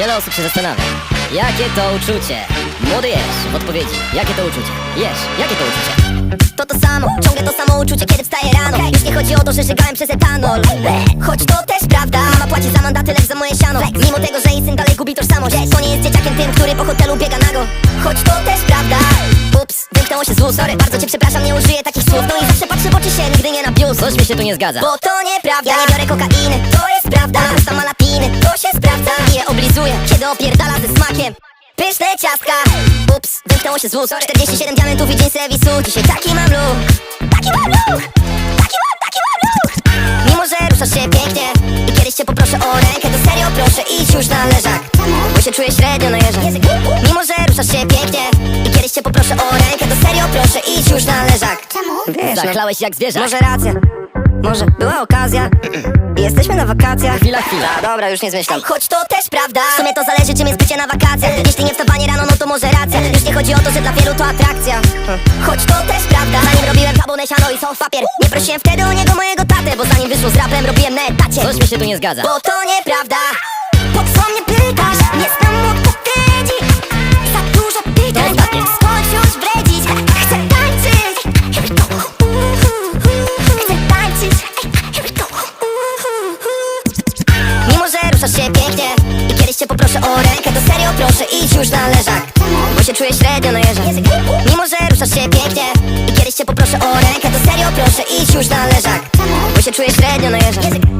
Wiele osób się zastanawia, jakie to uczucie? Młody jesz, w odpowiedzi, jakie to uczucie? Jesz, jakie to uczucie? To to samo, ciągle to samo uczucie, kiedy wstaję rano. Już nie chodzi o to, że żygałem przez etanol. Choć to też prawda Mama płaci za mandaty, lecz za moje siano. Mimo tego, że jej syn dalej gubi tożsamość Bo nie jest dzieciakiem tym, który po hotelu biega nago. Choć to też prawda. Ups, wymknęło się z ust Sorry, bardzo cię przepraszam, nie użyję takich słów. No i zawsze patrzę w oczy się, nigdy nie na bius Coś mi się tu nie zgadza. Bo to nieprawda. Ja nie biorę kokainy, to ze smakiem. Pyszne ciastka. Ups, wymknęło się z ust 47 diamentów i jeans Levisu Dzisiaj taki mam look Taki mam look Taki mam, taki mam look Mimo, że ruszasz się pięknie I kiedyś cię poproszę o rękę To serio proszę, idź już na leżak. Bo się czuję średnio na jeżach. Mimo, że ruszasz się pięknie I kiedyś cię poproszę o rękę To serio proszę, idź już na leżak. Wiesz, no, Zachlałeś jak zwierzak. może racja, może była okazja? I Jesteśmy na wakacjach. Chwila, chwila. A, Dobra, już nie zmyślam Choć to też prawda. W sumie to zależy czym jest bycie na wakacjach. Jeśli nie wstawanie rano, no to może racja. Już nie chodzi o to, że dla wielu to atrakcja. Choć to też prawda. Zanim robiłem tabunę, siano i są papier. Nie prosiłem wtedy o niego mojego tatę Bo zanim wyszło z rapem, robiłem na etacie. Coś mi się tu nie zgadza. Bo to nieprawda się pięknie I kiedyś cię poproszę o rękę To serio proszę idź już na leżak. Bo się czuję średnio na jeżach. Mimo, że ruszasz się pięknie I kiedyś cię poproszę o rękę To serio proszę idź już na leżak. Bo się czuję średnio na jeżach